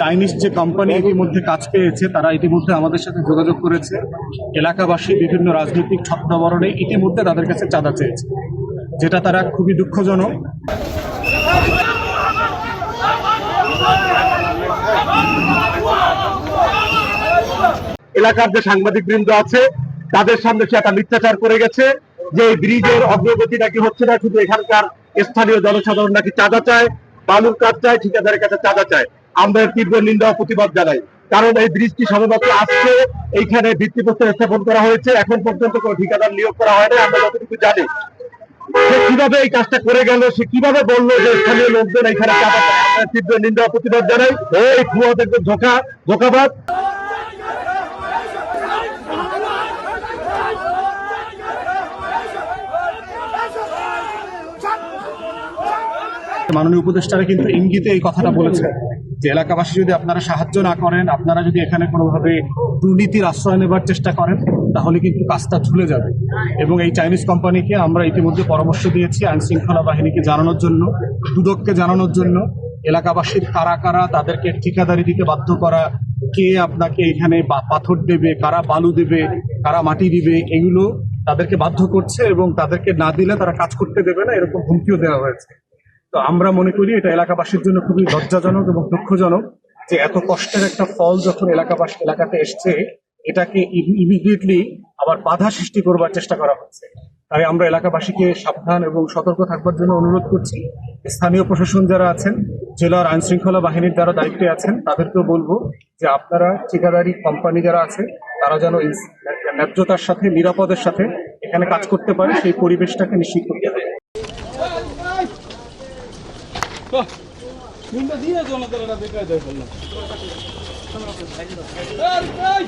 Chinese যে company ইতিমধ্যে কাজ পেয়েছে, তারা ইতিমধ্যে আমাদের সাথে যোগাযোগ করেছে। এলাকাবাসী বিভিন্ন রাজনৈতিক ছত্রাবরণে ইতিমধ্যে তাদের কাছে চাঁদা চেয়েছে, যেটা তারা খুবই দুঃখজনক। এলাকার যে সাংবাদিক বৃন্দ আছে, তাদের সামনে সে একটা মিথ্যাচার করে গেছে। যে ব্রিজের অগ্রগতি নাকি হচ্ছে না শুধু এখানকার স্থানীয় জনসাধারণ নাকি চাঁদা চায়, বালুর কাজ চায়, ঠিকাদারের কাছে চাঁদা চায়। আমরা তীব্র নিন্দা প্রতিবাদ জানাই। কারণ এই ব্রিজটি সবেমাত্র আসছে এইখানে ভিত্তিপ্রস্তর স্থাপন করা হয়েছে। এখন পর্যন্ত কোনো ঠিকাদার নিয়োগ করা হয়নি, আমরা যতটুকু জানি। সে কীভাবে এই কাজটা করে গেল, সে কীভাবে বলল যে স্থানীয় লোকজন এখানে তীব্র নিন্দা প্রতিবাদ জানাই। এই ভুয়া দেখবে ধোকা ধোকাবাদ মাননীয় উপদেষ্টারা কিন্তু ইঙ্গিতে এই কথাটা বলেছেন যে এলাকাবাসী যদি আপনারা সাহায্য না করেন, আপনারা যদি এখানে কোনোভাবে দুর্নীতির আশ্রয় নেবার চেষ্টা করেন, তাহলে কিন্তু কাজটা ঝুলে যাবে। এবং এই চাইনিজ কোম্পানিকে আমরা ইতিমধ্যে পরামর্শ দিয়েছি আইন শৃঙ্খলা বাহিনীকে জানানোর জন্য, দুদককে জানানোর জন্য। এলাকাবাসীর কারা কারা তাদেরকে ঠিকাদারি দিতে বাধ্য করা, কে আপনাকে এখানে পাথর দেবে, কারা বালু দেবে, কারা মাটি দিবে, এগুলো তাদেরকে বাধ্য করছে এবং তাদেরকে না দিলে তারা কাজ করতে দেবে না, এরকম হুমকিও দেওয়া হয়েছে। তো আমরা মনে করি এটা এলাকাবাসীর জন্য খুবই লজ্জাজনক এবং দুঃখজনক যে এত কষ্টের একটা ফল যখন এলাকাবাসী, এলাকাতে এসছে, এটাকে ইমিডিয়েটলি আবার বাধা সৃষ্টি করবার চেষ্টা করা হচ্ছে। তাই আমরা এলাকাবাসীকে সাবধান এবং সতর্ক থাকবার জন্য অনুরোধ করছি। স্থানীয় প্রশাসন যারা আছেন, জেলার আইন শৃঙ্খলা বাহিনীর যারা দায়িত্বে আছেন, তাদেরকেও বলব যে আপনারা ঠিকাদারি কোম্পানি যারা আছে, তারা যেন ন্যায্যতার সাথে, নিরাপদের সাথে এখানে কাজ করতে পারে, সেই পরিবেশটাকে নিশ্চিত করতে হবে নিন্দা দিয়ে জনতারা বেকার দেয় বললাম এই